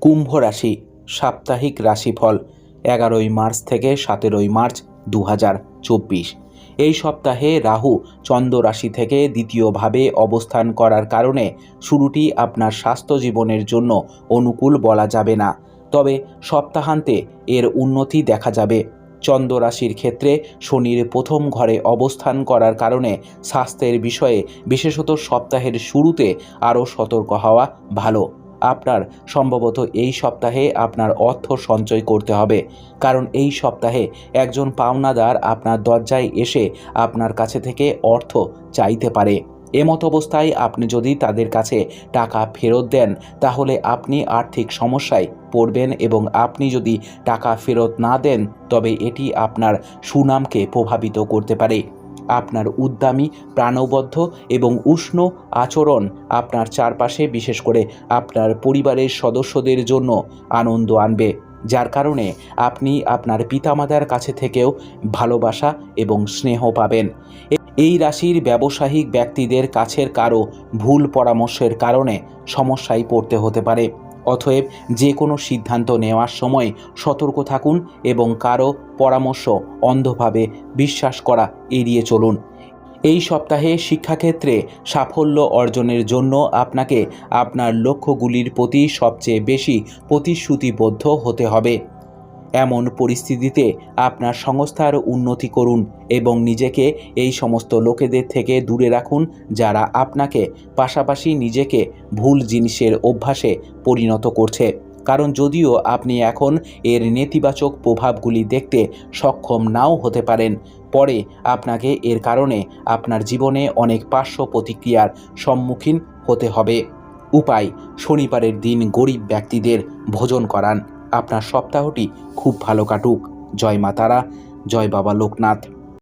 কুম্ভ রাশি, সাপ্তাহিক রাশিফল, এগারোই মার্চ থেকে সতেরোই মার্চ দু হাজার চব্বিশ। এই সপ্তাহে রাহু চন্দ্র রাশি থেকে দ্বিতীয়ভাবে অবস্থান করার কারণে শুরুটি আপনার স্বাস্থ্য জীবনের জন্য অনুকূল বলা যাবে না। তবে সপ্তাহান্তে এর উন্নতি দেখা যাবে। চন্দ্র রাশির ক্ষেত্রে শনির প্রথম ঘরে অবস্থান করার কারণে স্বাস্থ্যের বিষয়ে বিশেষত সপ্তাহের শুরুতে আরও সতর্ক হওয়া ভালো। আপনার সম্ভবত এই সপ্তাহে আপনার অর্থ সঞ্চয় করতে হবে। কারণ এই সপ্তাহে একজন পাওনাদার আপনার দরজায় এসে আপনার কাছে থেকে অর্থ চাইতে পারে। এমত অবস্থায় আপনি যদি তাদের কাছে টাকা ফেরত দেন, তাহলে আপনি আর্থিক সমস্যায় পড়বেন এবং আপনি যদি টাকা ফেরত না দেন, তবে এটি আপনার সুনামকে প্রভাবিত করতে পারে। আপনার উদ্যমী প্রাণবদ্ধ এবং উষ্ণ আচরণ আপনার চারপাশে, বিশেষ করে আপনার পরিবারের সদস্যদের জন্য আনন্দ আনবে, যার কারণে আপনি আপনার পিতামাতার কাছে থেকেও ভালোবাসা এবং স্নেহ পাবেন। এই রাশির ব্যবসায়িক ব্যক্তিদের কাছের কারও ভুল পরামর্শের কারণে সমস্যায় পড়তে হতে পারে। অতএব যে কোনো সিদ্ধান্ত নেওয়ার সময় সতর্ক থাকুন এবং কারও পরামর্শ অন্ধভাবে বিশ্বাস করা এড়িয়ে চলুন। এই সপ্তাহে শিক্ষাক্ষেত্রে সাফল্য অর্জনের জন্য আপনাকে আপনার লক্ষ্যগুলির প্রতি সবচেয়ে বেশি প্রতিশ্রুতিবদ্ধ হতে হবে। এমন পরিস্থিতিতে আপনার সংস্থার উন্নতি করুন এবং নিজেকে এই সমস্ত লোকেদের থেকে দূরে রাখুন যারা আপনাকে পাশাপাশি নিজেকে ভুল জিনিসের অভ্যাসে পরিণত করছে। কারণ যদিও আপনি এখন এর নেতিবাচক প্রভাবগুলি দেখতে সক্ষম নাও হতে পারেন, পরে আপনাকে এর কারণে আপনার জীবনে অনেক পার্শ্ব প্রতিক্রিয়ার সম্মুখীন হতে হবে। উপায়, শনিবারের দিন গরিব ব্যক্তিদের ভোজন করান। আপনার সপ্তাহটি খুব ভালো কাটুক। জয় মা তারা জয় বাবা লোকনাথ।